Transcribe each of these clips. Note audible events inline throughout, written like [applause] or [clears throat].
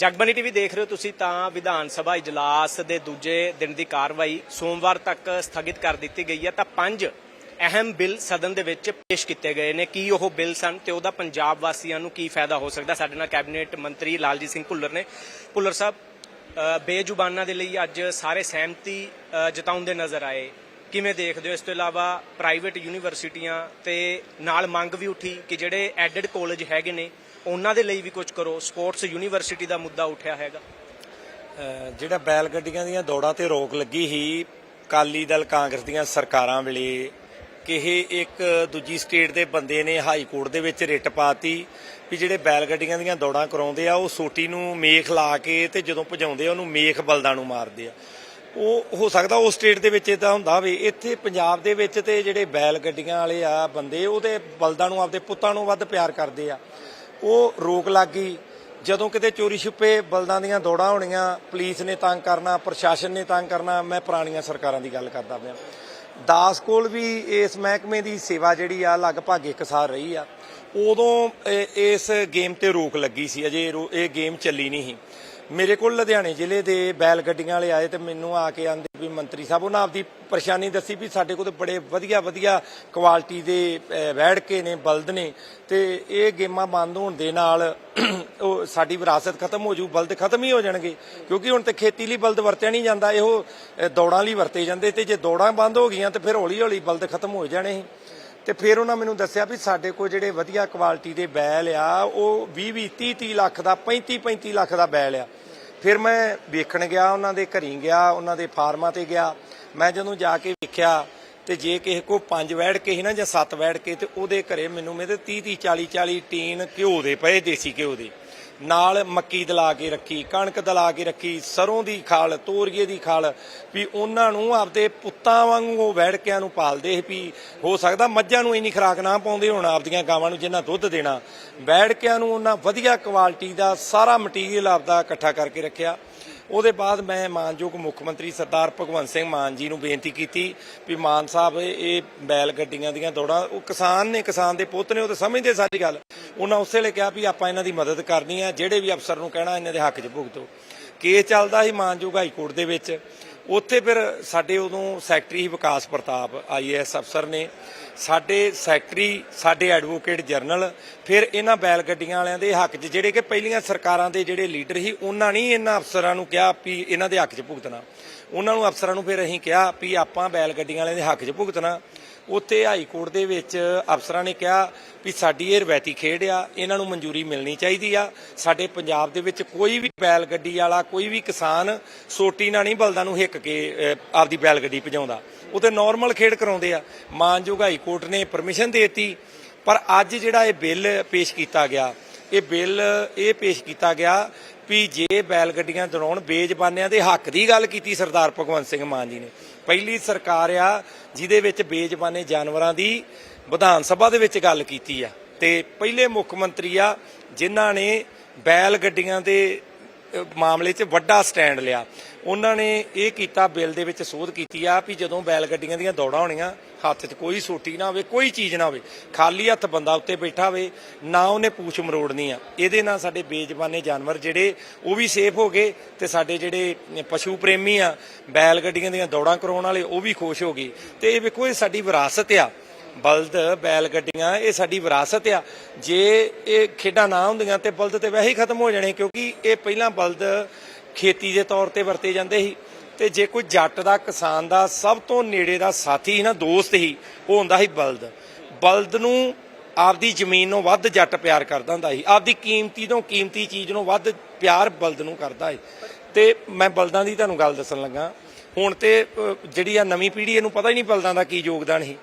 Jagbani TV ਦੇਖ ਰਹੇ ਹੋ ਤੁਸੀਂ ਤਾਂ ਵਿਧਾਨ ਸਭਾ ਇਜਲਾਸ ਦੇ ਦੂਜੇ ਦਿਨ ਦੀ ਕਾਰਵਾਈ ਸੋਮਵਾਰ ਤੱਕ ਸਥਗਿਤ ਕਰ ਦਿੱਤੀ ਗਈ ਹੈ ਤਾਂ ਪੰਜ ਅਹਿਮ ਬਿੱਲ ਸਦਨ ਦੇ ਵਿੱਚ ਪੇਸ਼ ਕੀਤੇ ਗਏ ਨੇ। ਕੀ ਉਹ ਬਿੱਲ ਸਨ ਤੇ ਉਹਦਾ ਪੰਜਾਬ ਵਾਸੀਆਂ ਨੂੰ ਕੀ ਫਾਇਦਾ ਹੋ ਸਕਦਾ? ਸਾਡੇ ਨਾਲ ਕੈਬਨਿਟ ਮੰਤਰੀ ਲਾਲਜੀਤ ਸਿੰਘ ਭੁੱਲਰ ਨੇ। ਭੁੱਲਰ ਸਾਹਿਬ ਬੇਜ਼ੁਬਾਨਾਂ ਦੇ ਲਈ ਅੱਜ ਸਾਰੇ ਸਹਿਮਤੀ ਜਤਾਉਂਦੇ ਨਜ਼ਰ ਆਏ। ਕਿਵੇਂ ਦੇਖਦੇ ਹੋ? ਇਸ ਤੋਂ ਇਲਾਵਾ ਪ੍ਰਾਈਵੇਟ ਯੂਨੀਵਰਸਿਟੀਆਂ ਤੇ ਨਾਲ ਮੰਗ ਵੀ ਉੱਠੀ ਕਿ ਜਿਹੜੇ ਐਡਡ ਕਾਲਜ ਹੈਗੇ ਨੇ ਉਹਨਾਂ ਦੇ ਲਈ ਵੀ ਕੁਝ ਕਰੋ। ਸਪੋਰਟਸ ਯੂਨੀਵਰਸਿਟੀ ਦਾ ਮੁੱਦਾ ਉੱਠਿਆ ਹੈਗਾ। ਜਿਹੜਾ ਬੈਲ ਗੱਡੀਆਂ ਦੀਆਂ ਦੌੜਾਂ ਤੇ ਰੋਕ ਲੱਗੀ ਸੀ ਕਾਲੀ ਦਲ ਕਾਂਗਰਸ ਦੀਆਂ ਸਰਕਾਰਾਂ ਵੇਲੇ, ਕਿ ਇਹ ਇੱਕ ਦੂਜੀ ਸਟੇਟ ਦੇ ਬੰਦੇ ਨੇ ਹਾਈ ਕੋਰਟ ਦੇ ਵਿੱਚ ਰਿਟ ਪਾਤੀ ਵੀ ਜਿਹੜੇ ਬੈਲ ਗੱਡੀਆਂ ਦੀਆਂ ਦੌੜਾਂ ਕਰਾਉਂਦੇ ਆ, ਉਹ ਸੋਟੀ ਨੂੰ ਮੇਖ ਲਾ ਕੇ ਤੇ ਜਦੋਂ ਭਜਾਉਂਦੇ ਆ, ਉਹਨੂੰ ਮੇਖ ਬਲਦਾਂ ਨੂੰ ਮਾਰਦੇ ਆ। ਉਹ ਹੋ ਸਕਦਾ ਉਸ ਸਟੇਟ ਦੇ ਵਿੱਚ ਇਦਾਂ ਹੁੰਦਾ ਹੋਵੇ। ਇੱਥੇ ਪੰਜਾਬ ਦੇ ਵਿੱਚ ਤੇ ਜਿਹੜੇ ਬੈਲ ਗੱਡੀਆਂ ਵਾਲੇ ਆ ਬੰਦੇ ਉਹਦੇ ਬਲਦਾਂ ਨੂੰ ਆਪਦੇ ਪੁੱਤਾਂ ਨੂੰ ਵੱਧ ਪਿਆਰ ਕਰਦੇ ਆ। ਉਹ ਰੋਕ ਲੱਗ ਗਈ। ਜਦੋਂ ਕਿਤੇ ਚੋਰੀ ਛੁਪੇ ਬਲਦਾਂ ਦੀਆਂ ਦੌੜਾਂ ਹੋਣੀਆਂ, ਪੁਲਿਸ ਨੇ ਤੰਗ ਕਰਨਾ, ਪ੍ਰਸ਼ਾਸਨ ਨੇ ਤੰਗ ਕਰਨਾ, ਮੈਂ ਪੁਰਾਣੀਆਂ ਸਰਕਾਰਾਂ ਦੀ ਗੱਲ ਕਰਦਾ ਪਿਆ। ਦਾਸ ਕੋਲ ਵੀ ਇਸ ਮਹਿਕਮੇ ਦੀ ਸੇਵਾ ਜਿਹੜੀ ਆ ਲਗਭਗ ਇੱਕ ਸਾਲ ਰਹੀ ਆ। ਉਦੋਂ ਇਸ ਗੇਮ ਤੇ ਰੋਕ ਲੱਗੀ ਸੀ, ਅਜੇ ਰੋ- ਇਹ ਗੇਮ ਚੱਲੀ ਨਹੀਂ ਸੀ। ਮੇਰੇ ਕੋਲ ਲੁਧਿਆਣੇ ਜ਼ਿਲ੍ਹੇ ਦੇ ਬੈਲ ਗੱਡੀਆਂ ਵਾਲੇ ਆਏ ਤੇ ਮੈਨੂੰ ਆ ਕੇ ਆਂਦੇ ਵੀ ਮੰਤਰੀ ਸਾਹਿਬ ਉਹਨਾਂ ਆਪਦੀ ਪਰੇਸ਼ਾਨੀ ਦੱਸੀ ਵੀ ਸਾਡੇ ਕੋਲ ਤੇ ਬੜੇ ਵਧੀਆ ਵਧੀਆ ਕੁਆਲਿਟੀ ਦੇ ਅਹ, ਵੈੜਕੇ ਨੇ ਬਲਦ ਨੇ ਤੇ ਇਹ ਗੇਮਾਂ ਬੰਦ ਹੋਣ ਦੇ ਨਾਲ [clears throat] ਉਹ ਸਾਡੀ ਵਿਰਾਸਤ ਖਤਮ ਹੋ ਜੂ ਬਲਦ ਖਤਮ ਹੀ ਹੋ ਜਾਣਗੇ ਕਿਉਂਕਿ ਹੁਣ ਤੇ ਖੇਤੀ ਲਈ ਬਲਦ ਵਰਤਿਆ ਨਹੀਂ ਜਾਂਦਾ ਇਹੋ ਦੌੜਾਂ ਲਈ ਵਰਤੇ ਜਾਂਦੇ ਤੇ ਜੇ ਦੌੜਾਂ ਬੰਦ ਹੋ ਗਈਆਂ ਤੇ ਫਿਰ ਹੌਲੀ ਹੌਲੀ ਬਲਦ ਖਤਮ ਹੋ ਜਾਣੇ ਸੀ। ਤੇ ਫਿਰ ਉਹਨਾਂ ਮੈਨੂੰ ਦੱਸਿਆ ਵੀ ਸਾਡੇ ਕੋਲ ਜਿਹੜੇ ਵਧੀਆ ਕੁਆਲਿਟੀ ਦੇ ਬੈਲ ਆ, ਉਹ 20 20 30 30 ਲੱਖ ਦਾ 35 35 ਲੱਖ ਦਾ ਬੈਲ ਆ। ਫਿਰ ਮੈਂ ਵੇਖਣ ਗਿਆ, ਉਹਨਾਂ ਦੇ ਘਰੀ ਗਿਆ, ਉਹਨਾਂ ਦੇ ਫਾਰਮਾਂ ਤੇ ਗਿਆ। ਮੈਂ ਜਦੋਂ ਜਾ ਕੇ ਵੇਖਿਆ ਤੇ ਜੇ ਕਿਸੇ ਕੋ ਪੰਜ ਵੈੜ ਕੇ ਸੀ ਨਾ ਜਾਂ ਸੱਤ ਵੈੜ ਕੇ ਤੇ ਉਹਦੇ ਘਰੇ ਮੈਨੂੰ ਮੇਰੇ 30 30 40 40 ਟੀਨ ਘਿਓ ਦੇ ਪਏ, ਦੇਸੀ ਘਿਓ ਦੇ। ਨਾਲ ਮੱਕੀ ਦਲਾ ਕੇ ਰੱਖੀ, ਕਣਕ ਦਲਾ ਕੇ ਰੱਖੀ, ਸਰੋਂ ਦੀ ਖਾਲ, ਤੋਰੀਏ ਦੀ ਖਾਲ, ਵੀ ਉਹਨਾਂ ਨੂੰ ਆਪਦੇ ਪੁੱਤਾਂ ਵਾਂਗੂ ਉਹ ਵੈੜਕਿਆਂ ਨੂੰ ਪਾਲਦੇ ਵੀ ਹੋ ਸਕਦਾ ਮੱਝਾਂ ਨੂੰ ਇੰਨੀ ਖੁਰਾਕ ਨਾ ਪਾਉਂਦੇ ਹੋਣ ਆਪਦੀਆਂ ਗਾਵਾਂ ਨੂੰ ਜਿੰਨਾ ਦੁੱਧ ਦੇਣਾ। ਵੈੜਕਿਆਂ ਨੂੰ ਉਹਨਾਂ ਵਧੀਆ ਕੁਆਲਿਟੀ ਦਾ ਸਾਰਾ ਮਟੀਰੀਅਲ ਆਪਦਾ ਇਕੱਠਾ ਕਰਕੇ ਰੱਖਿਆ। ਉਹਦੇ ਬਾਅਦ ਮੈਂ ਮਾਨਯੋਗ ਮੁੱਖ ਮੰਤਰੀ ਸਰਦਾਰ ਭਗਵੰਤ ਸਿੰਘ ਮਾਨ ਜੀ ਨੂੰ ਬੇਨਤੀ ਕੀਤੀ ਵੀ ਮਾਨ ਸਾਹਿਬ, ਇਹ ਬੈਲ ਗੱਡੀਆਂ ਦੀਆਂ ਦੌੜਾਂ, ਉਹ ਕਿਸਾਨ ਨੇ, ਕਿਸਾਨ ਦੇ ਪੁੱਤ ਨੇ, ਉਹ ਤਾਂ ਸਮਝਦੇ ਸਾਰੀ ਗੱਲ। ਉਹਨਾਂ ਉਸੇ ਵੇਲੇ ਕਿਹਾ ਵੀ ਆਪਾਂ ਇਹਨਾਂ ਦੀ ਮਦਦ ਕਰਨੀ ਆ ਜਿਹੜੇ ਵੀ ਅਫਸਰ ਨੂੰ ਕਹਿਣਾ, ਇਹਨਾਂ ਦੇ ਹੱਕ 'ਚ ਭੁਗਤੋ। ਕੇਸ ਚੱਲਦਾ ਸੀ ਮਾਨਯੋਗ ਹਾਈ ਕੋਰਟ ਦੇ ਵਿੱਚ। ਉੱਥੇ ਫਿਰ ਸਾਡੇ ਉਦੋਂ ਸੈਕਟਰੀ ਸੀ ਵਿਕਾਸ ਪ੍ਰਤਾਪ ਆਈਏਐਸ ਅਫਸਰ ਨੇ। ਸਾਡੇ ਸੈਕਟਰੀ, ਸਾਡੇ ਐਡਵੋਕੇਟ ਜਨਰਲ ਫਿਰ ਇਹਨਾਂ ਬੈਲ ਗੱਡੀਆਂ ਵਾਲਿਆਂ ਦੇ ਹੱਕ 'ਚ, ਜਿਹੜੇ ਕਿ ਪਹਿਲੀਆਂ ਸਰਕਾਰਾਂ ਦੇ ਜਿਹੜੇ ਲੀਡਰ ਸੀ, ਉਹਨਾਂ ਨੇ ਇਹਨਾਂ ਅਫਸਰਾਂ ਨੂੰ ਕਿਹਾ ਵੀ ਇਹਨਾਂ ਦੇ ਹੱਕ 'ਚ ਭੁਗਤਣਾ। ਉਹਨਾਂ ਨੂੰ ਅਫਸਰਾਂ ਨੂੰ ਫਿਰ ਅਸੀਂ ਕਿਹਾ ਵੀ ਆਪਾਂ ਬੈਲ ਗੱਡੀਆਂ ਵਾਲਿਆਂ ਦੇ ਹੱਕ 'ਚ ਭੁਗਤਣਾ। ਉੱਥੇ ਹਾਈ ਕੋਰਟ ਦੇ ਵਿੱਚ ਅਫਸਰਾਂ ਨੇ ਕਿਹਾ ਵੀ ਸਾਡੀ ਇਹ ਰਵਾਇਤੀ ਖੇਡ ਆ, ਇਹਨਾਂ ਨੂੰ ਮਨਜ਼ੂਰੀ ਮਿਲਣੀ ਚਾਹੀਦੀ ਆ। ਸਾਡੇ ਪੰਜਾਬ ਦੇ ਵਿੱਚ ਕੋਈ ਵੀ ਬੈਲ ਗੱਡੀ ਵਾਲਾ, ਕੋਈ ਵੀ ਕਿਸਾਨ ਸੋਟੀ ਨਾਲ ਨਹੀਂ ਬਲਦਾਂ ਨੂੰ ਹਿੱਕ ਕੇ ਆਪਦੀ ਬੈਲ ਗੱਡੀ ਭਜਾਉਂਦਾ। ਉਹ ਤੇ ਨਾਰਮਲ ਖੇਡ ਕਰਾਉਂਦੇ ਆ। ਮਾਨਯੋਗ ਹਾਈ ਕੋਰਟ ਨੇ ਪਰਮਿਸ਼ਨ ਦੇਤੀ, ਪਰ ਅੱਜ ਜਿਹੜਾ ਇਹ ਬਿੱਲ ਪੇਸ਼ ਕੀਤਾ ਗਿਆ, ਇਹ ਬਿੱਲ ਇਹ ਪੇਸ਼ ਕੀਤਾ ਗਿਆ ਵੀ ਜੇ ਬੈਲ ਗੱਡੀਆਂ ਦੌਰਾਨ ਬੇਜ਼ਬਾਨਿਆਂ ਦੇ ਹੱਕ ਦੀ ਗੱਲ ਕੀਤੀ ਸਰਦਾਰ ਭਗਵੰਤ ਸਿੰਘ ਮਾਨ ਜੀ ਨੇ ਪਹਿਲੀ ਸਰਕਾਰ ਆ, ਜਿਹਦੇ ਵਿੱਚ ਬੇਜ਼ਬਾਨੇ ਜਾਨਵਰਾਂ ਦੀ ਵਿਧਾਨ ਸਭਾ ਦੇ ਵਿੱਚ ਗੱਲ ਕੀਤੀ ਆ। ਤੇ ਪਹਿਲੇ ਮੁੱਖ ਮੰਤਰੀ ਆ, ਜਿਨ੍ਹਾਂ ਨੇ ਬੈਲ ਗੱਡੀਆਂ ਦੇ ਮਾਮਲੇ 'ਚ ਵੱਡਾ ਸਟੈਂਡ ਲਿਆ। ਉਹਨਾਂ ਨੇ ਇਹ ਕੀਤਾ, ਬਿੱਲ ਦੇ ਵਿੱਚ ਸੋਧ ਕੀਤੀ ਆ, ਵੀ ਜਦੋਂ ਬੈਲ ਗੱਡੀਆਂ ਦੀਆਂ ਦੌੜਾਂ ਹੋਣੀਆਂ ਹੱਥ 'ਚ ਕੋਈ ਸੋਟੀ ਨਾ ਹੋਵੇ ਕੋਈ ਚੀਜ਼ ਨਾ ਹੋਵੇ ਖਾਲੀ ਹੱਥ ਬੰਦਾ ਉੱਤੇ ਬੈਠਾ ਹੋਵੇ, ਨਾ ਉਹਨੇ ਪੂਛ ਮਰੋੜਨੀ ਆ। ਇਹਦੇ ਨਾਲ ਸਾਡੇ ਬੇਜ਼ਬਾਨੇ ਜਾਨਵਰ ਜਿਹੜੇ, ਉਹ ਵੀ ਸੇਫ ਹੋ ਗਏ ਤੇ ਸਾਡੇ ਜਿਹੜੇ ਪਸ਼ੂ ਪ੍ਰੇਮੀ ਆ, ਬੈਲ ਗੱਡੀਆਂ ਦੀਆਂ ਦੌੜਾਂ ਕਰਾਉਣ ਵਾਲੇ, ਉਹ ਵੀ ਖੁਸ਼ ਹੋ ਗਏ। ਤੇ ਇਹ ਵੇਖੋ, ਇਹ ਸਾਡੀ ਵਿਰਾਸਤ ਆ। ਬਲਦ, ਬੈਲ ਗੱਡੀਆਂ, ਇਹ ਸਾਡੀ ਵਿਰਾਸਤ ਆ। ਜੇ ਇਹ ਖੇਡਾਂ ਨਾ ਹੁੰਦੀਆਂ ਤੇ ਬਲਦ ਤੇ ਵੈਸੇ ਹੀ ਖਤਮ ਹੋ ਜਾਣੇ, ਕਿਉਂਕਿ ਇਹ ਪਹਿਲਾਂ ਬਲਦ ਖੇਤੀ ਦੇ ਤੌਰ ਤੇ ਵਰਤੇ ਜਾਂਦੇ ਸੀ। ਤੇ ਜੇ ਕੋਈ ਜੱਟ ਦਾ, ਕਿਸਾਨ ਦਾ, ਸਭ ਤੋਂ ਨੇੜੇ ਦਾ ਸਾਥੀ ਸੀ ਨਾ, ਦੋਸਤ ਹੀ ਉਹ ਹੁੰਦਾ ਸੀ ਬਲਦ। ਬਲਦ ਨੂੰ ਆਪਦੀ ਜ਼ਮੀਨ ਨੂੰ ਵੱਧ ਜੱਟ ਪਿਆਰ ਕਰਦਾ ਹੁੰਦਾ ਸੀ। ਆਪਦੀ ਕੀਮਤੀ ਤੋਂ ਕੀਮਤੀ ਚੀਜ਼ ਨੂੰ ਵੱਧ ਪਿਆਰ ਬਲਦ ਨੂੰ ਕਰਦਾ ਸੀ। ਤੇ ਮੈਂ ਬਲਦਾਂ ਦੀ ਤੁਹਾਨੂੰ ਗੱਲ ਦੱਸਣ ਲੱਗਾ। ਹੁਣ ਤੇ ਜਿਹੜੀ ਆ ਨਵੀਂ ਪੀੜ੍ਹੀ, ਇਹਨੂੰ ਪਤਾ ਹੀ ਨਹੀਂ ਬਲਦਾਂ ਦਾ ਕੀ ਯੋਗਦਾਨ ਸੀ।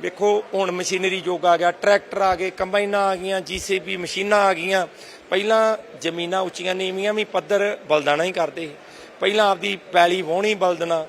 ਵੇਖੋ, ਹੁਣ ਮਸ਼ੀਨਰੀ ਯੁੱਗ ਆ ਗਿਆ, ਟਰੈਕਟਰ ਆ ਗਏ, ਕੰਬਾਈਨਾਂ ਆ ਗਈਆਂ, ਜੀਸੀਬੀ ਮਸ਼ੀਨਾਂ ਆ ਗਈਆਂ। ਪਹਿਲਾਂ ਜ਼ਮੀਨਾਂ ਉੱਚੀਆਂ ਨੀਵੀਆਂ ਵੀ, ਪੱਧਰ ਬਲਦਾਂ ਨਾਲ ਹੀ ਕਰਦੇ ਸੀ। ਪਹਿਲਾਂ ਆਪਦੀ ਪੈਲੀ ਵਾਹਣੀ ਬਲਦਣਾ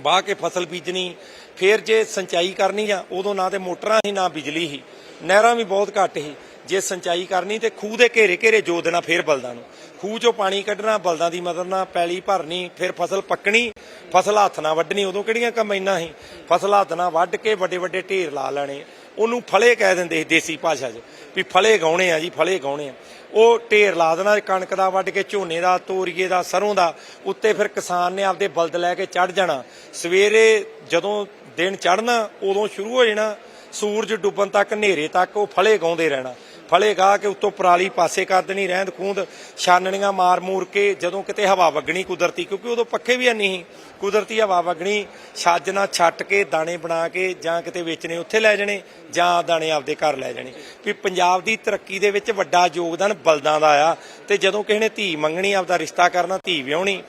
ਵਾਹ ਕੇ ਫਸਲ ਬੀਜਣੀ, ਫਿਰ ਜੇ ਸਿੰਚਾਈ ਕਰਨੀ ਆ, ਉਦੋਂ ਨਾ ਤੇ ਮੋਟਰਾਂ ਸੀ, ਨਾ ਬਿਜਲੀ ਸੀ। ਨਹਿਰਾਂ ਵੀ ਬਹੁਤ ਘੱਟ ਸੀ। ਜੇ ਸਿੰਚਾਈ ਕਰਨੀ ਤੇ ਖੂਹ ਦੇ ਘੇਰੇ ਘੇਰੇ ਜੋ ਦੇਣਾ ਫਿਰ ਬਲਦਾਂ ਨੂੰ। ਖੂਹ ਚੋਂ ਪਾਣੀ ਕੱਢਣਾ, ਬਲਦਾਂ ਦੀ ਮਦਦ ਨਾਲ ਪੈਲੀ ਭਰਨੀ, ਫਿਰ ਫਸਲ ਪੱਕਣੀ, ਫਸਲ ਹੱਥ ਨਾਲ ਵੱਢਣੀ, ਉਦੋਂ ਕਿਹੜੀਆਂ ਕੰਬਾਈਨਾਂ ਸੀ? ਫਸਲ ਹੱਥ ਨਾਲ ਵੱਢ ਕੇ ਵੱਡੇ ਵੱਡੇ ਢੇਰ ਲਾ ਲੈਣੇ। ਉਹਨੂੰ ਫਲੇ ਕਹਿ ਦਿੰਦੇ ਸੀ ਦੇਸੀ ਭਾਸ਼ਾ 'ਚ ਵੀ ਫਲੇ ਗਾਉਣੇ ਆ ਜੀ, ਫਲੇ ਗਾਉਣੇ ਆ। ਉਹ ਢੇਰ ਲਾ ਦੇਣਾ, ਕਣਕ ਦਾ ਵੱਢ ਕੇ, ਝੋਨੇ ਦਾ, ਤੋਰੀਏ ਦਾ, ਸਰੋਂ ਦਾ, ਉੱਤੇ ਫਿਰ ਕਿਸਾਨ ਨੇ ਆਪਦੇ ਬਲਦ ਲੈ ਕੇ ਚੜ ਜਾਣਾ। ਸਵੇਰੇ ਜਦੋਂ ਦਿਨ ਚੜਨਾ ਉਦੋਂ ਸ਼ੁਰੂ ਹੋ ਜਾਣਾ। ਸੂਰਜ ਡੁੱਬਣ ਤੱਕ, ਹਨੇਰੇ ਤੱਕ ਉਹ ਫਲੇ ਗਾਉਂਦੇ ਰਹਿਣਾ। ਫਲੇ ਗਾ ਕੇ ਉੱਤੋਂ ਪਰਾਲੀ ਪਾਸੇ ਕਰ ਦੇਣੀ, ਰਹਿੰਦ ਖੂੰਦ ਛਾਨਣੀਆਂ ਮਾਰ ਮੂਰ ਕੇ ਜਦੋਂ ਕਿਤੇ ਹਵਾ ਵਗਣੀ ਕੁਦਰਤੀ, ਕਿਉਂਕਿ ਉਦੋਂ ਪੱਖੇ ਵੀ ਨਹੀਂ ਸੀ। ਕੁਦਰਤੀ ਹਵਾ ਵਗਣੀ ਛੱਜ ਛੱਟ ਕੇ ਦਾਣੇ ਬਣਾ ਕੇ ਜਾਂ ਕਿਤੇ ਵੇਚਣੇ, ਉੱਥੇ ਲੈ ਜਾਣੇ, ਜਾਂ ਦਾਣੇ ਆਪਦੇ ਘਰ ਲੈ ਜਾਣੇ। ਵੀ ਪੰਜਾਬ ਦੀ ਤਰੱਕੀ ਦੇ ਵਿੱਚ ਵੱਡਾ ਯੋਗਦਾਨ ਬਲਦਾਂ ਦਾ ਆ, ਤੇ ਜਦੋਂ ਕਿਸੇ ਨੇ ਧੀ ਮੰਗਣੀ, ਆਪਦਾ ਰਿਸ਼ਤਾ ਕਰਨਾ, ਧੀ ਵਿਆਹਣੀ,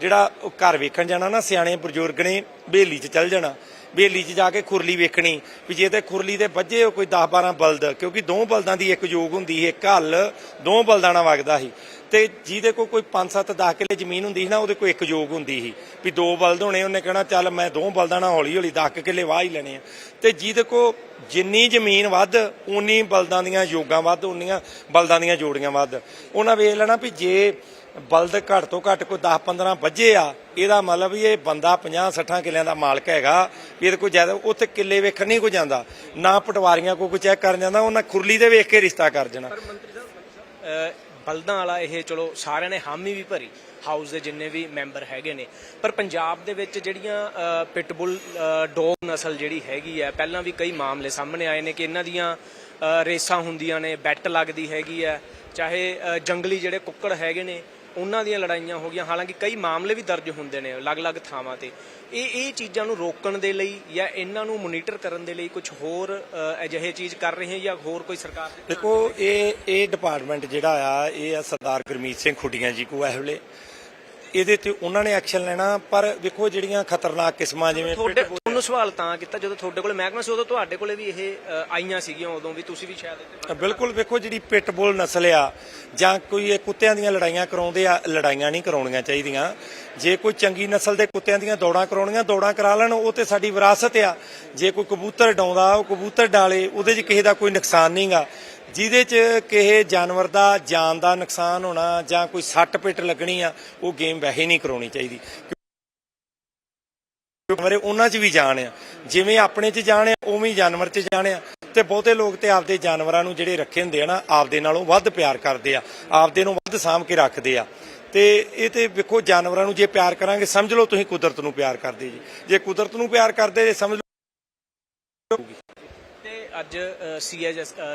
ਜਿਹੜਾ ਉਹ ਘਰ ਵੇਖਣ ਜਾਣਾ ਨਾ, ਸਿਆਣੇ ਬਜ਼ੁਰਗ ਨੇ, ਬੇਲੀ 'ਚ ਚੱਲ ਜਾਣਾ ਬੇਲੀ 'ਚ ਜਾ ਕੇ ਖੁਰਲੀ ਵੇਖਣੀ ਵੀ ਜੇ ਤੇ ਖੁਰਲੀ ਦੇ ਵੱਜੇ ਕੋਈ 10 12 ਬਲਦ, ਕਿਉਂਕਿ ਦੋ ਬਲਦਾਂ ਦੀ ਇੱਕ ਯੋਗ ਹੁੰਦੀ ਸੀ, ਇੱਕ ਹੱਲ, ਦੋ ਬਲਦਾਂ ਨਾਲ ਵਗਦਾ ਸੀ। ਤੇ ਜਿਹਦੇ ਕੋਲ ਕੋਈ 5 7 10 ਕਿੱਲੇ ਜ਼ਮੀਨ ਹੁੰਦੀ ਸੀ ਨਾ, ਉਹਦੇ ਕੋਲ ਇੱਕ ਯੋਗ ਹੁੰਦੀ ਸੀ ਵੀ ਦੋ ਬਲਦ ਹੋਣੇ, ਉਹਨੇ ਕਹਿਣਾ ਚੱਲ ਮੈਂ ਦੋ ਬਲਦਾਂ ਨਾਲ ਹੌਲੀ ਹੌਲੀ 10 ਕਿੱਲੇ ਵਾਹ ਹੀ ਲੈਣੇ ਆ। ਤੇ ਜਿਹਦੇ ਕੋਲ ਜਿੰਨੀ ਜ਼ਮੀਨ ਵੱਧ ਉਨੀ ਬਲਦਾਂ ਦੀਆਂ ਯੋਗਾਂ ਵੱਧ ਉਨੀਆਂ ਬਲਦਾਂ ਦੀਆਂ ਜੋੜੀਆਂ ਵੱਧ। ਉਹਨਾਂ ਵੇਖ ਲੈਣਾ ਵੀ ਜੇ ਬਲਦ ਘੱਟ ਤੋਂ ਘੱਟ ਕੋਈ 10 15 ਵੱਜੇ ਆ ਇਹਦਾ ਮਤਲਬ ਇਹ ਬੰਦਾ 50 60 ਕਿੱਲਿਆਂ ਦਾ ਮਾਲਕ ਹੈਗਾ ਵੀ ਇਹਦੇ ਕੋਈ ਜ਼ਿਆਦਾ ਉੱਥੇ ਕਿੱਲੇ ਵੇਖਣ ਨਹੀਂ ਕੋਈ ਜਾਂਦਾ ਨਾ ਪਟਵਾਰੀਆਂ ਕੋਈ ਕੋਈ ਚੈੱਕ ਕਰਨ ਜਾਂਦਾ ਉਹਨਾਂ ਖੁਰਲੀ ਦੇ ਵੇਖ ਕੇ ਰਿਸ਼ਤਾ ਕਰ ਜਾਣਾ ਬਲਦਾਂ ਵਾਲਾ ਇਹ ਚਲੋ ਸਾਰਿਆਂ ਨੇ ਹਾਮੀ ਵੀ ਭਰੀ ਹਾਊਸ ਦੇ ਜਿੰਨੇ ਵੀ ਮੈਂਬਰ ਹੈਗੇ ਨੇ ਪਰ ਪੰਜਾਬ ਦੇ ਵਿੱਚ ਜਿਹੜੀਆਂ ਅ, ਪਿਟਬੁਲ ਡੌਗ ਨਸਲ ਜਿਹੜੀ ਹੈਗੀ ਹੈ ਪਹਿਲਾਂ ਵੀ ਕਈ ਮਾਮਲੇ ਸਾਹਮਣੇ ਆਏ ਨੇ ਕਿ ਇਹਨਾਂ ਦੀਆਂ ਰੇਸਾਂ ਹੁੰਦੀਆਂ ਨੇ ਬੈਟ ਲੱਗਦੀ ਹੈਗੀ ਹੈ ਚਾਹੇ ਜੰਗਲੀ ਜਿਹੜੇ ਕੁੱਕੜ ਹੈਗੇ ਨੇ ਉਹਨਾਂ ਦੀਆਂ ਲੜਾਈਆਂ ਹੋ ਗਈਆਂ। ਹਾਲਾਂਕਿ ਕਈ ਮਾਮਲੇ ਵੀ ਦਰਜ ਹੁੰਦੇ ਨੇ ਅਲੱਗ-ਅਲੱਗ ਥਾਵਾਂ ਤੇ। ਇਹ ਇਹ ਚੀਜ਼ਾਂ ਨੂੰ ਰੋਕਣ ਦੇ ਲਈ ਜਾਂ ਇਹਨਾਂ ਨੂੰ ਮੋਨੀਟਰ ਕਰਨ ਦੇ ਲਈ ਕੁਝ ਹੋਰ ਅਜਿਹੇ ਚੀਜ਼ ਕਰ ਰਹੇ ਹੈ ਜਾਂ ਹੋਰ ਕੋਈ ਸਰਕਾਰ ਦੇਖੋ ਇਹ ਇਹ ਡਿਪਾਰਟਮੈਂਟ ਜਿਹੜਾ ਆ ਇਹ ਆ ਸਰਦਾਰ ਗੁਰਮੀਤ ਸਿੰਘ ਖੁੱਡੀਆਂ ਜੀ ਕੋ ਇਹ ਵੇਲੇ ਇਹਦੇ ਤੇ ਉਹਨਾਂ ਨੇ ਐਕਸ਼ਨ ਲੈਣਾ ਪਰ ਵੇਖੋ ਜਿਹੜੀਆਂ ਖਤਰਨਾਕ ਕਿਸਮਾਂ ਜਿਵੇਂ ਤੁਹਾਨੂੰ ਸਵਾਲ ਤਾਂ ਕੀਤਾ ਜਦੋਂ ਤੁਹਾਡੇ ਕੋਲ ਮਹਿਕਮਾ ਸੀ ਉਦੋਂ ਤੁਹਾਡੇ ਕੋਲੇ ਵੀ ਇਹ ਅ, ਆਈਆਂ ਸੀਗੀਆਂ ਉਦੋਂ ਵੀ ਤੁਸੀਂ ਵੀ ਸ਼ਾਇਦ ਇੱਥੇ ਬਿਲਕੁਲ ਵੇਖੋ ਜਿਹੜੀ ਪਿਟਬੁਲ ਨਸਲ ਆ ਜਾਂ ਕੋਈ ਇਹ ਕੁੱਤਿਆਂ ਦੀਆਂ ਲੜਾਈਆਂ ਕਰਾਉਂਦੇ ਆ ਲੜਾਈਆਂ ਨਹੀਂ ਕਰਾਉਣੀਆਂ ਚਾਹੀਦੀਆਂ। ਜੇ ਕੋਈ ਚੰਗੀ ਨਸਲ ਦੇ ਕੁੱਤਿਆਂ ਦੀਆਂ ਦੌੜਾਂ ਕਰਾਉਣੀਆਂ ਦੌੜਾਂ ਕਰਾ ਲੈਣ ਉਹ ਤੇ ਸਾਡੀ ਵਿਰਾਸਤ ਆ। ਜੇ ਕੋਈ ਕਬੂਤਰ ਡਾਉਂਦਾ ਉਹ ਕਬੂਤਰ ਡਾਲੇ ਉਹਦੇ 'ਚ ਕਿਸੇ ਦਾ ਕੋਈ ਨੁਕਸਾਨ ਨਹੀਂਗਾ ਜਿਹਦੇ 'ਚ ਕਿਸੇ ਜਾਨਵਰ ਦਾ ਜਾਨ ਦਾ ਨੁਕਸਾਨ ਹੋਣਾ ਜਾਂ ਕੋਈ ਸੱਟ ਪਿੱਟ ਲੱਗਣੀ ਆ ਉਹ ਗੇਮ ਵੈਸੇ ਨਹੀਂ ਕਰਾਉਣੀ ਚਾਹੀਦੀ। ਜਾਨਵਰ ਉਹਨਾਂ 'ਚ ਵੀ ਜਾਨ ਆ। ਜਿਵੇਂ ਆਪਣੇ 'ਚ ਜਾਨ ਆ, ਉਵੇਂ ਹੀ ਜਾਨਵਰ 'ਚ ਜਾਨ ਆ। ਤੇ ਬਹੁਤੇ ਲੋਕ ਤੇ ਆਪਦੇ ਜਾਨਵਰਾਂ ਨੂੰ ਜਿਹੜੇ ਰੱਖੇ ਹੁੰਦੇ ਆ ਨਾ, ਆਪਦੇ ਨਾਲੋਂ ਵੱਧ ਪਿਆਰ ਕਰਦੇ ਆ। ਆਪਦੇ ਨੂੰ ਵੱਧ ਸਾਂਭ ਕੇ ਰੱਖਦੇ ਆ। ਤੇ ਇਹ ਤੇ ਵੇਖੋ, ਜਾਨਵਰਾਂ ਨੂੰ ਜੇ ਪਿਆਰ ਕਰਾਂਗੇ, ਸਮਝ ਲਓ ਤੁਸੀਂ ਕੁਦਰਤ ਨੂੰ ਪਿਆਰ ਕਰਦੇ ਜੀ। ਜੇ ਕੁਦਰਤ ਨੂੰ ਪਿਆਰ ਕਰਦੇ, ਜੇ ਸਮਝ ਲਓ। ਤੇ ਅੱਜ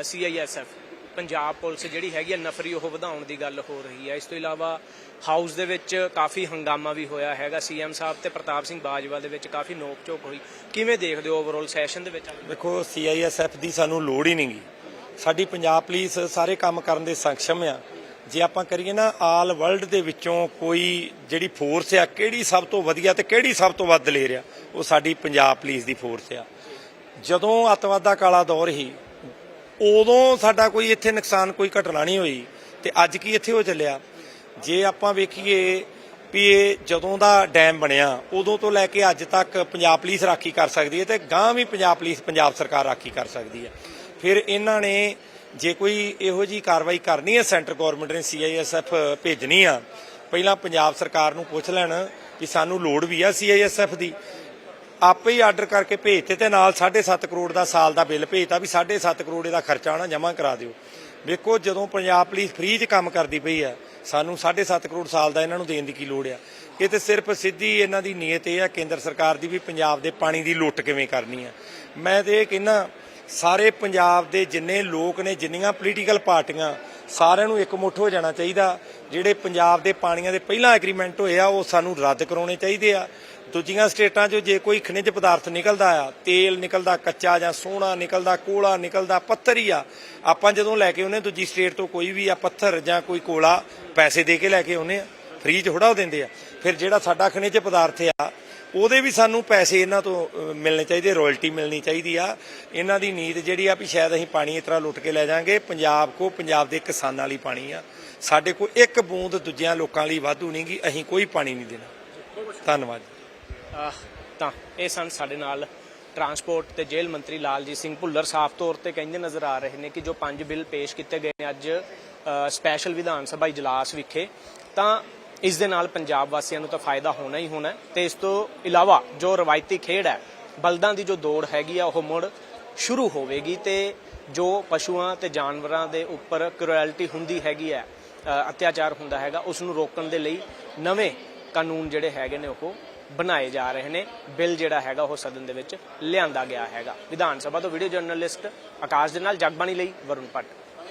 ਸੀਆਈਐਸਐਫ ਪੰਜਾਬ ਪੁਲਿਸ ਜਿਹੜੀ ਹੈਗੀ ਆ, ਨਫਰੀ ਉਹ ਵਧਾਉਣ ਦੀ ਗੱਲ ਹੋ ਰਹੀ ਹੈ। ਇਸ ਤੋਂ ਇਲਾਵਾ ਹਾਊਸ ਦੇ ਵਿੱਚ ਕਾਫੀ ਹੰਗਾਮਾ ਵੀ ਹੋਇਆ ਹੈਗਾ। ਸੀਐਮ ਸਾਹਿਬ ਤੇ ਪ੍ਰਤਾਪ ਸਿੰਘ ਬਾਜਵਾ ਦੇ ਵਿੱਚ ਕਾਫੀ ਨੋਕ ਝੋਕ ਹੋਈ। ਕਿਵੇਂ ਦੇਖਦੇ ਹੋ ਓਵਰਆਲ ਸੈਸ਼ਨ ਦੇ ਵਿੱਚ? ਦੇਖੋ ਸੀਆਈਐਸਐਫ ਦੀ ਸਾਨੂੰ ਲੋੜ ਹੀ ਨਹੀਂਗੀ ਸਾਡੀ ਪੰਜਾਬ ਪੁਲਿਸ ਸਾਰੇ ਕੰਮ ਕਰਨ ਦੇ ਸક્ષਮ ਆ। ਜੇ ਆਪਾਂ ਕਰੀਏ ਨਾ, ਆਲ ਵਰਲਡ ਦੇ ਵਿੱਚੋਂ ਕੋਈ ਜਿਹੜੀ ਫੋਰਸ ਆ, ਕਿਹੜੀ ਸਭ ਤੋਂ ਵਧੀਆ ਤੇ ਕਿਹੜੀ ਸਭ ਤੋਂ ਵੱਧ ਲੈ ਆ ਉਹ ਸਾਡੀ ਪੰਜਾਬ ਪੁਲਿਸ ਦੀ ਫੋਰਸ ਆ। ਜਦੋਂ ਅੱਤਵਾਦ ਕਾਲਾ ਦੌਰ ਹੀ ਉਦੋਂ ਸਾਡਾ ਕੋਈ ਇੱਥੇ ਨੁਕਸਾਨ ਕੋਈ ਘਟਨਾ ਨਹੀਂ ਹੋਈ ਤੇ ਅੱਜ ਕੀ ਇੱਥੇ ਹੋ ਚੱਲਿਆ? ਜੇ ਆਪਾਂ ਵੇਖੀਏ ਵੀ ਇਹ ਜਦੋਂ ਦਾ ਡੈਮ ਬਣਿਆ, ਉਦੋਂ ਤੋਂ ਲੈ ਕੇ ਅੱਜ ਤੱਕ ਪੰਜਾਬ ਪੁਲਿਸ ਰਾਖੀ ਕਰ ਸਕਦੀ ਹੈ ਤੇ ਗਾਂ ਵੀ ਪੰਜਾਬ ਪੁਲਿਸ, ਪੰਜਾਬ ਸਰਕਾਰ ਰਾਖੀ ਕਰ ਸਕਦੀ ਹੈ। ਫਿਰ ਇਹਨਾਂ ਨੇ ਜੇ ਕੋਈ ਇਹੋ ਜੀ ਕਾਰਵਾਈ ਕਰਨੀ ਹੈ, ਸੈਂਟਰ ਗਵਰਨਮੈਂਟ ਨੇ ਸੀਆਈਐਸਐਫ ਭੇਜਣੀ ਆ, ਪਹਿਲਾਂ ਪੰਜਾਬ ਸਰਕਾਰ ਨੂੰ ਪੁੱਛ ਲੈਣ ਕਿ ਸਾਨੂੰ ਲੋੜ ਵੀ ਆ ਸੀਆਈਐਸਐਫ ਦੀ। ਆਪੇ ਹੀ ਆਰਡਰ ਕਰਕੇ ਭੇਜਤੇ ਤੇ ਨਾਲ 7.5 ਕਰੋੜ ਦਾ ਸਾਲ ਦਾ ਬਿੱਲ ਭੇਜਤਾ ਵੀ 7.5 ਕਰੋੜ ਇਹਦਾ ਖਰਚਾ ਆਣਾ ਜਮ੍ਹਾਂ ਕਰਾ ਦਿਓ। ਵੇਖੋ ਜਦੋਂ ਪੰਜਾਬ ਪੁਲਿਸ ਫ੍ਰੀ 'ਚ ਕੰਮ ਕਰਦੀ ਪਈ ਆ ਸਾਨੂੰ 7.5 ਕਰੋੜ ਸਾਲ ਦਾ ਇਹਨਾਂ ਨੂੰ ਦੇਣ ਦੀ ਕੀ ਲੋੜ ਆ? ਇਹ ਤੇ ਸਿਰਫ ਸਿੱਧੀ ਇਹਨਾਂ ਦੀ ਨੀਅਤ ਇਹ ਆ, ਕੇਂਦਰ ਸਰਕਾਰ ਦੀ ਵੀ ਪੰਜਾਬ ਦੇ ਪਾਣੀ ਦੀ ਲੁੱਟ ਕਿਵੇਂ ਕਰਨੀ ਆ? ਮੈਂ ਤੇ ਇਹ ਕਹਿੰਨਾ ਸਾਰੇ ਪੰਜਾਬ ਦੇ ਜਿੰਨੇ ਲੋਕ ਨੇ, ਜਿੰਨੀਆਂ ਪੋਲੀਟੀਕਲ ਪਾਰਟੀਆਂ, ਸਾਰਿਆਂ ਨੂੰ ਇਕਮੁੱਠ ਹੋ ਜਾਣਾ ਚਾਹੀਦਾ। ਜਿਹੜੇ ਪੰਜਾਬ ਦੇ ਪਾਣੀਆਂ ਦੇ ਪਹਿਲਾਂ ਐਗਰੀਮੈਂਟ ਹੋਏ ਆ, ਉਹ ਸਾਨੂੰ ਰੱਦ ਕਰਾਉਣੇ ਚਾਹੀਦੇ ਆ। ਦੂਜੀਆਂ ਸਟੇਟਾਂ 'ਚੋਂ ਜੇ ਕੋਈ ਖਣਿਜ ਪਦਾਰਥ ਨਿਕਲਦਾ ਆ, ਤੇਲ ਨਿਕਲਦਾ, ਕੱਚਾ ਜਾਂ ਸੋਨਾ ਨਿਕਲਦਾ ਕੋਲਾ ਨਿਕਲਦਾ, ਪੱਥਰ ਹੀ ਆ, ਆਪਾਂ ਜਦੋਂ ਲੈ ਕੇ ਆਉਂਦੇ ਦੂਜੀ ਸਟੇਟ ਤੋਂ ਕੋਈ ਵੀ ਆ ਪੱਥਰ ਜਾਂ ਕੋਈ ਕੋਲਾ ਪੈਸੇ ਦੇ ਕੇ ਲੈ ਕੇ ਆਉਂਦੇ ਆ ਫ੍ਰੀ 'ਚ ਥੋੜਾ ਦਿੰਦੇ ਆ। ਫਿਰ ਜਿਹੜਾ ਸਾਡਾ ਖਣਿਜ ਪਦਾਰਥ ਆ, ਉਹਦੇ ਵੀ ਸਾਨੂੰ ਪੈਸੇ ਇਹਨਾਂ ਤੋਂ ਮਿਲਣੇ ਚਾਹੀਦੇ, ਰਾਇਲਟੀ ਮਿਲਣੀ ਚਾਹੀਦੀ ਆ। ਇਹਨਾਂ ਦੀ ਨੀਤ ਜਿਹੜੀ ਆ ਵੀ ਸ਼ਾਇਦ ਅਸੀਂ ਪਾਣੀ ਇਸ ਤਰ੍ਹਾਂ ਲੁੱਟ ਕੇ ਲੈ ਜਾਾਂਗੇ, ਪੰਜਾਬ ਕੋ ਪੰਜਾਬ ਦੇ ਕਿਸਾਨਾਂ ਲਈ ਪਾਣੀ ਆ। ਸਾਡੇ ਕੋਲ ਇੱਕ ਬੂੰਦ ਦੂਜਿਆਂ ਲੋਕਾਂ ਲਈ ਵਾਧੂ ਨਹੀਂਗੀ ਅਸੀਂ ਕੋਈ ਪਾਣੀ ਨਹੀਂ ਦੇਣਾ। ਧੰਨਵਾਦ ਤਾਂ ਇਹ ਸਨ ਸਾਡੇ ਨਾਲ ਟਰਾਂਸਪੋਰਟ ਤੇ ਜੇਲ੍ਹ ਮੰਤਰੀ ਲਾਲਜੀਤ ਸਿੰਘ ਭੁੱਲਰ। ਸਾਫ਼ ਤੌਰ ਤੇ ਕਹਿੰਦੇ ਨਜ਼ਰ ਆ ਰਹੇ ਨੇ ਕਿ ਜੋ ਪੰਜ ਬਿੱਲ ਪੇਸ਼ ਕੀਤੇ ਗਏ ਨੇ ਅੱਜ ਸਪੈਸ਼ਲ ਵਿਧਾਨ ਸਭਾ ਇਜਲਾਸ ਵਿਖੇ, ਤਾਂ ਇਸ ਦੇ ਨਾਲ ਪੰਜਾਬ ਵਾਸੀਆਂ ਨੂੰ ਤਾਂ ਫਾਇਦਾ ਹੋਣਾ ਹੀ ਹੋਣਾ ਹੈ ਤੇ ਇਸ ਤੋਂ ਇਲਾਵਾ ਜੋ ਰਵਾਇਤੀ ਖੇਡ ਹੈ, ਬਲਦਾਂ ਦੀ ਜੋ ਦੌੜ ਹੈਗੀ ਆ, ਉਹ ਮੁੜ ਸ਼ੁਰੂ ਹੋਵੇਗੀ ਤੇ ਜੋ ਪਸ਼ੂਆਂ ਤੇ ਜਾਨਵਰਾਂ ਦੇ ਉੱਪਰ ਕ੍ਰੂਐਲਿਟੀ ਹੁੰਦੀ ਹੈਗੀ ਹੈ ਅਤਿਆਚਾਰ ਹੁੰਦਾ ਹੈਗਾ ਉਸ ਨੂੰ ਰੋਕਣ ਦੇ ਲਈ ਨਵੇਂ ਕਾਨੂੰਨ ਜਿਹੜੇ ਹੈਗੇ ਨੇ ਉਹ ਬਣਾਏ ਜਾ ਰਹੇ ਨੇ। ਬਿੱਲ ਜਿਹੜਾ ਹੈਗਾ ਉਹ ਸਦਨ ਦੇ ਵਿੱਚ ਲਿਆਂਦਾ ਗਿਆ ਹੈਗਾ। ਵਿਧਾਨ ਸਭਾ ਤੋਂ ਵੀਡੀਓ ਜਰਨਲਿਸਟ ਆਕਾਸ਼ ਦੇ ਨਾਲ ਜਗਬਾਣੀ ਲਈ ਵਰੁਣ ਭੱਟ।